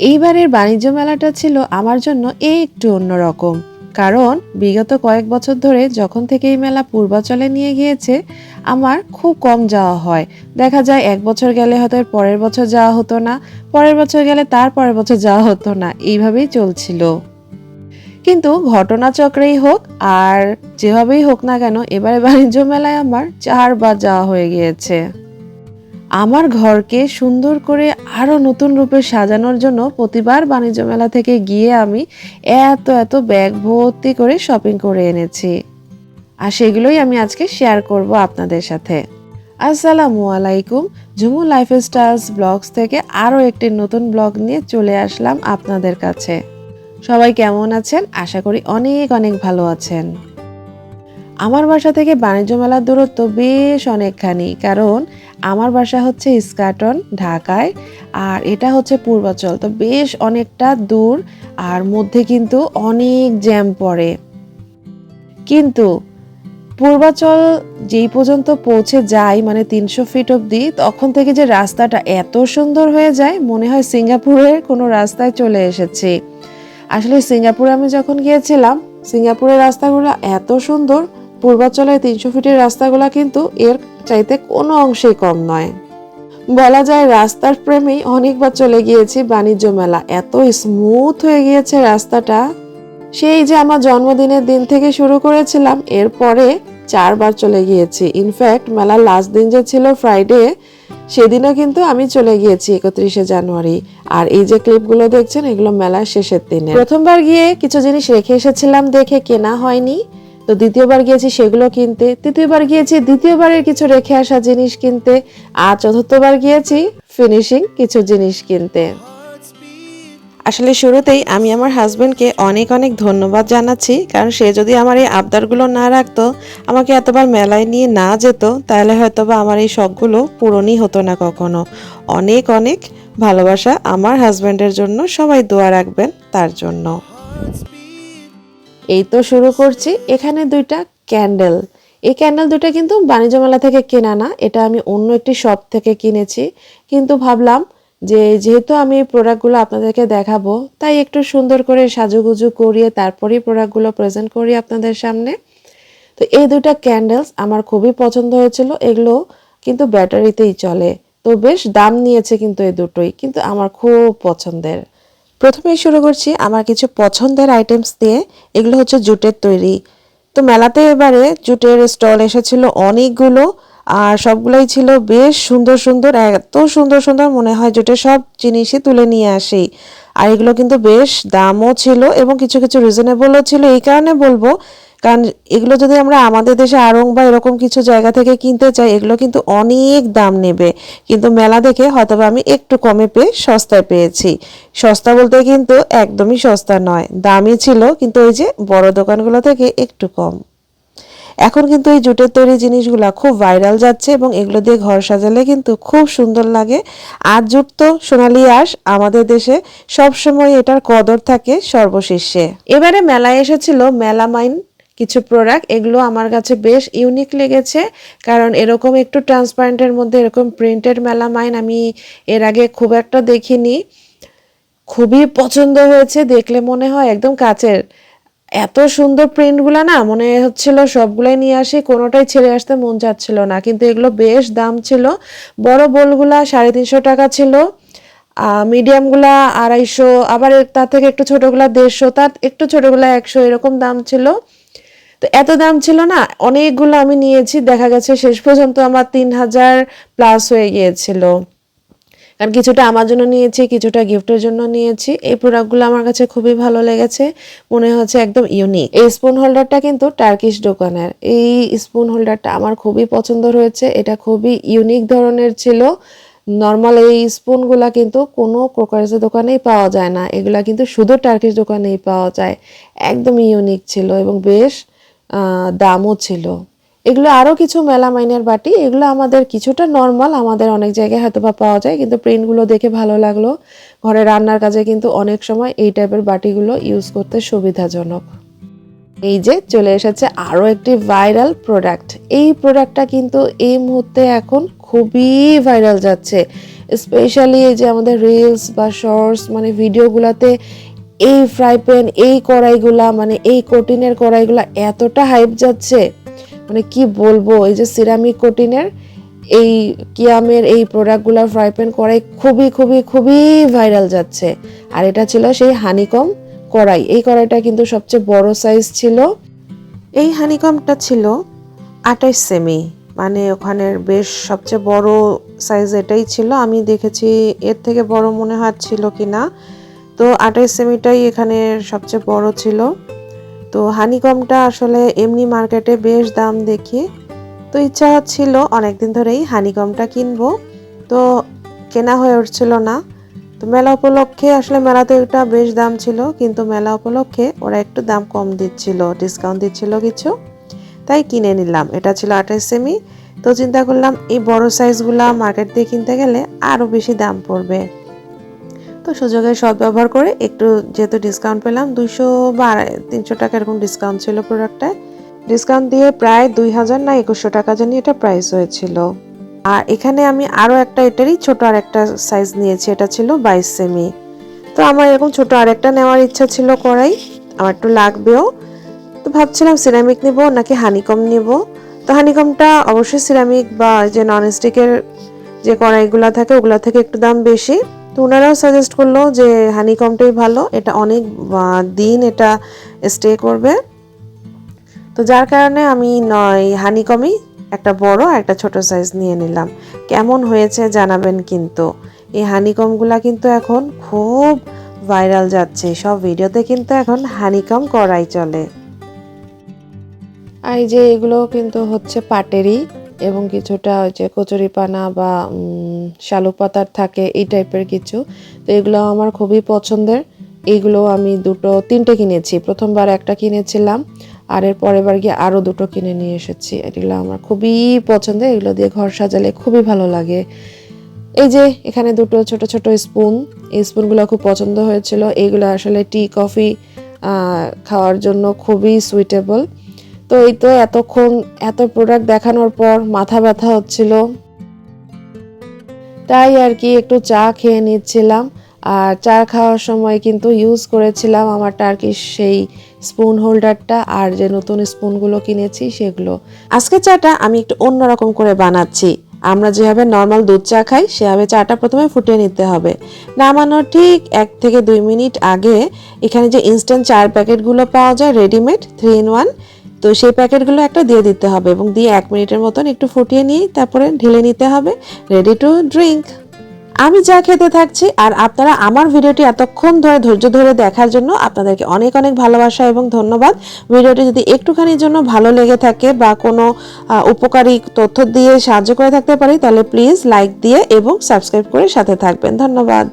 এইবারের বাণিজ্য মেলাটা ছিল আমার জন্য একটু অন্যরকম কারণ বিগত কয়েক বছর ধরে যখন থেকে এই মেলা পূর্বাচলে নিয়ে গিয়েছে, আমার খুব কম যাওয়া হয়। দেখা যায় এক বছর গেলে হয়তো পরের বছর যাওয়া হতো না, পরের বছর গেলে তার পরের বছর যাওয়া হতো না, এইভাবেই চলছিল। কিন্তু ঘটনাচক্রেই হোক, আর যেভাবেই হোক না কেন এবারে বাণিজ্য মেলায় আমার চারবার যাওয়া হয়ে গিয়েছে। আমার ঘরকে সুন্দর করে আরও নতুন রূপে সাজানোর জন্য প্রতিবার বাণিজ্য মেলা থেকে গিয়ে আমি এত এত ব্যাগ ভর্তি করে শপিং করে এনেছি। আর সেগুলোই আমি আজকে শেয়ার করব আপনাদের সাথে। আসসালামু আলাইকুম। ঝুমু লাইফস্টাইলস ব্লগস থেকে আরও একটি নতুন ব্লগ নিয়ে চলে আসলাম আপনাদের কাছে। সবাই কেমন আছেন? আশা করি অনেক অনেক ভালো আছেন। আমার বাসা থেকে বাণিজ্য মেলার দূরত্ব বেশ অনেকখানি, কারণ আমার বাসা হচ্ছে ইস্কাটন, ঢাকায়, আর এটা হচ্ছে পূর্বাচল। তো বেশ অনেকটা দূর, আর মধ্যে কিন্তু অনেক জ্যাম পড়ে। কিন্তু পূর্বাচল যেই পর্যন্ত পৌঁছে যায় মানে তিনশো ফিট অবধি, তখন থেকে যে রাস্তাটা এত সুন্দর হয়ে যায়, মনে হয় সিঙ্গাপুরের কোনো রাস্তায় চলে এসেছি। আসলে সিঙ্গাপুরে আমি যখন গিয়েছিলাম, সিঙ্গাপুরের রাস্তাগুলো এত সুন্দর পূর্বাচলের তিনশো ফিটের রাস্তাগুলো কিন্তু এর চাইতে কোনো অংশেই কম নয়। বলা যায় রাস্তার প্রেমেই অনেকবার চলে গিয়েছি বাণিজ্য মেলা। এত স্মুথ হয়ে গিয়েছে রাস্তাটা। সেই যে আমার জন্মদিনের দিন থেকে শুরু করেছিলাম, এরপরে চারবার চলে গিয়েছি। ইনফ্যাক্ট মেলা লাস্ট দিন যে ছিল ফ্রাইডে সেদিনও কিন্তু আমি চলে গিয়েছি একত্রিশে জানুয়ারি। আর এই যে ক্লিপগুলো দেখছেন, এগুলো মেলার শেষের দিনে। প্রথমবার গিয়ে কিছু জিনিস রেখে এসেছিলাম দেখে কেনা হয়নি। তো দ্বিতীয়বার গিয়েছি সেগুলো কিনতে। তৃতীয়বার গিয়েছি, দ্বিতীয়বারের কিছু রেখে আসা জিনিস কিনতে। আর চতুর্থবার গিয়েছি ফিনিশিং কিছু জিনিস কিনতে। আসলে শুরুতেই আমি আমার হাজবেন্ডকে অনেক অনেক ধন্যবাদ জানাচ্ছি, কারণ সে যদি আমার এই আবদারগুলো না রাখতো, আমাকে এতবার মেলায় নিয়ে না যেত, তাহলে হয়তো বা আমার এই শখগুলো পূরণই হতো না কখনো। অনেক অনেক ভালোবাসা আমার হাজবেন্ডের জন্য, সবাই দোয়া রাখবেন তার জন্য। এই তো শুরু করছি। এখানে দুইটা ক্যান্ডেল। এই ক্যান্ডেল দুটো কিন্তু বাণিজ্য মেলা থেকে কেনা না, এটা আমি অন্য একটি শপ থেকে কিনেছি। কিন্তু ভাবলাম যে যেহেতু আমি এই প্রোডাক্টগুলো আপনাদেরকে দেখাবো, তাই একটু সুন্দর করে সাজুগুজু করিয়ে তারপরেই প্রোডাক্টগুলো প্রেজেন্ট করি আপনাদের সামনে। তো এই দুটা ক্যান্ডেলস আমার খুবই পছন্দ হয়েছিল, এগুলো কিন্তু ব্যাটারিতেই চলে। তো বেশ দাম নিয়েছে কিন্তু এই দুটোই, কিন্তু আমার খুব পছন্দের। প্রথমেই শুরু করছি আমার কিছু পছন্দের আইটেমস দিয়ে। এগুলো হচ্ছে জুটের তৈরি। তো মেলাতে এবারে জুটের স্টল এসেছিল অনেকগুলো, আর সবগুলোই ছিল বেশ সুন্দর সুন্দর, এত সুন্দর সুন্দর মনে হয় জুটের সব জিনিসই তুলে নিয়ে আসি। আর এগুলো কিন্তু বেশ দামও ছিল এবং কিছু কিছু রিজনেবলও ছিল। এই কারণে বলব কারণ এগুলো যদি আমরা আমাদের দেশে আড়ং বা এরকম কিছু জায়গা থেকে কিনতে চাই, এগুলো কিন্তু অনেক দাম নেবে। কিন্তু মেলা দেখে হয়তো আমি একটু কমে পেয়ে সস্তায় পেয়েছি। সস্তা বলতে কিন্তু একদমই সস্তা নয়। দামই ছিল, কিন্তু ওই যে বড় দোকানগুলো থেকে একটু কম। এখন কিন্তু এই জুটের তৈরি জিনিসগুলো খুব ভাইরাল যাচ্ছে এবং এগুলো দিয়ে ঘর সাজালে কিন্তু খুব সুন্দর লাগে। আর জুট তো সোনালি আঁশ, আমাদের দেশে সবসময় এটার কদর থাকে সর্বশীর্ষে এবারে মেলায় এসেছিল মেলামাইন কিছু প্রোডাক্ট এগুলো আমার কাছে বেশ ইউনিক লেগেছে। কারণ এরকম একটু ট্রান্সপারেন্টের মধ্যে, এরকম প্রিন্টেড মেলামাইন আমি এর আগে খুব একটা দেখিনি। খুবই পছন্দ হয়েছে, দেখলে মনে হয় একদম কাচের। এত সুন্দর প্রিন্টগুলো না, মনে হচ্ছিল সবগুলাই নিয়ে আসি, কোনোটাই ছেড়ে আসতে মন চাচ্ছিল না। কিন্তু এগুলো বেশ দাম ছিল। বড় বোলগুলা সাড়ে তিনশো টাকা ছিল। মিডিয়ামগুলা আড়াইশো, আবার তার থেকে একটু ছোটোগুলা দেড়শো, তার একটু ছোটোগুলা একশো এরকম দাম ছিল। তো এত দাম ছিল না, অনেকগুলো আমি নিয়েছি, দেখা গেছে শেষ পর্যন্ত আমার তিন হাজার প্লাস হয়ে গিয়েছিল। কারণ কিছুটা আমার জন্য নিয়েছি, কিছুটা গিফটের জন্য নিয়েছি। এই প্রোডাক্টগুলো আমার কাছে খুবই ভালো লেগেছে, মনে হচ্ছে একদম ইউনিক এই স্পুন হোল্ডারটা কিন্তু টার্কিশ দোকানের। এই স্পুন হোল্ডারটা আমার খুবই পছন্দ হয়েছে, এটা খুবই ইউনিক ধরনের ছিল। নর্মাল এই স্পুনগুলা কিন্তু কোনো ক্রোকারিজের দোকানেই পাওয়া যায় না। এগুলা কিন্তু শুধু টার্কিশ দোকানেই পাওয়া যায়। একদম ইউনিক ছিল এবং বেশ দামও ছিল। এগুলো আরও কিছু মেলামাইনের বাটি, এগুলো আমাদের কিছুটা নর্মাল আমাদের অনেক জায়গায় হয়তো বা পাওয়া যায়, কিন্তু প্রিন্টগুলো দেখে ভালো লাগল। ঘরে রান্নার কাজে কিন্তু অনেক সময় এই টাইপের বাটিগুলো ইউজ করতে সুবিধাজনক। এই যে চলে এসেছে আরও একটি ভাইরাল প্রোডাক্ট এই প্রোডাক্টটা কিন্তু এই মুহূর্তে এখন খুবই ভাইরাল যাচ্ছে। স্পেশালি এই যে আমাদের রিলস বা শর্টস মানে ভিডিওগুলোতে এই ফ্রাই প্যান এই কড়াইগুলা মানে এই কোটিনের কড়াইগুলা এতটা হাইপ যাচ্ছে মানে কি বলব, এই যে সিরামিক কোটিনের এই কিয়ামের এই প্রোডাক্টগুলো ফ্রাই প্যান কড়াই খুবই খুবই খুবই ভাইরাল যাচ্ছে। আর এটা ছিল সেই হানিকম কড়াই। এই কড়াইটা কিন্তু সবচেয়ে বড় সাইজ ছিল। এই হানিকমটা ছিল আঠাইশ সেমি মানে ওখানের বেশ সবচেয়ে বড় সাইজ এটাই ছিল। আমি দেখেছি এর থেকে বড় মনে হয় ছিল কি না তো আঠাইশ সেমিটাই এখানে সবচেয়ে বড় ছিল। তো হানিকমটা আসলে এমনি মার্কেটে বেশ দাম দেখি তো ইচ্ছা ছিল অনেকদিন ধরেই হানিকমটা কিনবো। তো কেনা হয়ে উঠছিল না। তো মেলা উপলক্ষে আসলে মেলাতে এটা বেশ দাম ছিল, কিন্তু মেলা উপলক্ষে ওরা একটু দাম কম দিচ্ছিল ডিসকাউন্ট দিচ্ছিল কিছু। তাই কিনে নিলাম। এটা ছিল আঠাশ সেমি। তো চিন্তা করলাম, এই বড় সাইজগুলা মার্কেট দিয়ে কিনতে গেলে আরও বেশি দাম পড়বে। তো সুযোগের সদ্ব্যবহার করে একটু যেহেতু ডিসকাউন্ট পেলাম, দুইশো বা তিনশো টাকা এরকম ডিসকাউন্ট ছিল প্রোডাক্টটায় ডিসকাউন্ট দিয়ে প্রায় দুই হাজার না একুশশো টাকা জানি এটা প্রাইস হয়েছিল। আর এখানে আমি আরও একটা এটারই ছোট আর একটা সাইজ নিয়েছি, এটা ছিল বাইশ সেমি তো আমার এরকম ছোট আর একটা নেওয়ার ইচ্ছা ছিল করাই, আমার একটু লাগবেও। তো ভাবছিলাম সিরামিক নেব নাকি হানিকম নেব? তো হানিকমটা অবশ্যই সিরামিক বা যে ননস্টিকের যে কড়াইগুলো থাকে, ওগুলো থেকে একটু দাম বেশি। তো ওনারাও সাজেস্ট করল যে হানিকমটাই ভালো। এটা অনেক দিন এটা স্টে করবে। তো যার কারণে আমি নয় হানিকমই একটা বড় একটা ছোট সাইজ নিয়ে নিলাম। কেমন হয়েছে জানাবেন কিন্তু। এই হানিকমগুলা কিন্তু এখন খুব ভাইরাল যাচ্ছে। সব ভিডিওতে কিন্তু এখন হানিকম করাই চলে। আর এই যে এগুলো কিন্তু হচ্ছে পাটেরই। এবং কিছুটা যে কচুরিপানা বা উম, শালুক পাতার থাকে এই টাইপের কিছু। তো এগুলো আমার খুবই পছন্দের। এইগুলো আমি দুটো তিনটে কিনেছি। প্রথমবার একটা কিনেছিলাম আর এর পরের বার গিয়ে আরও দুটো কিনে নিয়ে এসেছি। এগুলো আমার খুবই পছন্দের এগুলো দিয়ে ঘর সাজালে খুবই ভালো লাগে। এই যে এখানে দুটো ছোট ছোট স্পুন এই স্পুনগুলো খুব পছন্দ হয়েছিল। এইগুলো আসলে টি কফি খাওয়ার জন্য খুবই সুইটেবল তো এই তো এতক্ষণ এত প্রোডাক্ট দেখানোর পর মাথা ব্যথা হচ্ছিল। তাই আর কি একটু চা খেয়ে নিচ্ছিলাম। আর চা খাওয়ার সময় কিন্তু ইউজ করেছিলাম আমার টার্কিশ সেই স্পুন হোল্ডারটা আর যে নতুন স্পুনগুলো কিনেছি সেগুলো। আজকে চাটা আমি একটু অন্যরকম করে বানাচ্ছি। আমরা যেভাবে নর্মাল দুধ চা খাই, সেভাবে চাটা প্রথমে ফুটিয়ে নিতে হবে। নামানোর ঠিক এক থেকে দুই মিনিট আগে এখানে যে ইনস্ট্যান্ট চার প্যাকেটগুলো পাওয়া যায় রেডিমেড থ্রি ইন ওয়ান তো সেই প্যাকেটগুলো একটা দিয়ে দিতে হবে এবং দিয়ে এক মিনিটের মতন একটু ফুটিয়ে নিয়ে তারপরে ঢেলে নিতে হবে রেডি টু ড্রিঙ্ক আমি যা খেতে থাকছি আর আপনারা আমার ভিডিওটি এতক্ষণ ধরে ধৈর্য ধরে দেখার জন্য আপনাদেরকে অনেক অনেক ভালোবাসা এবং ধন্যবাদ। ভিডিওটি যদি একটুখানির জন্য ভালো লেগে থাকে বা কোনো উপকারী তথ্য দিয়ে সাহায্য করে থাকতে পারি, তাহলে প্লিজ লাইক দিয়ে এবং সাবস্ক্রাইব করে সাথে থাকবেন। ধন্যবাদ।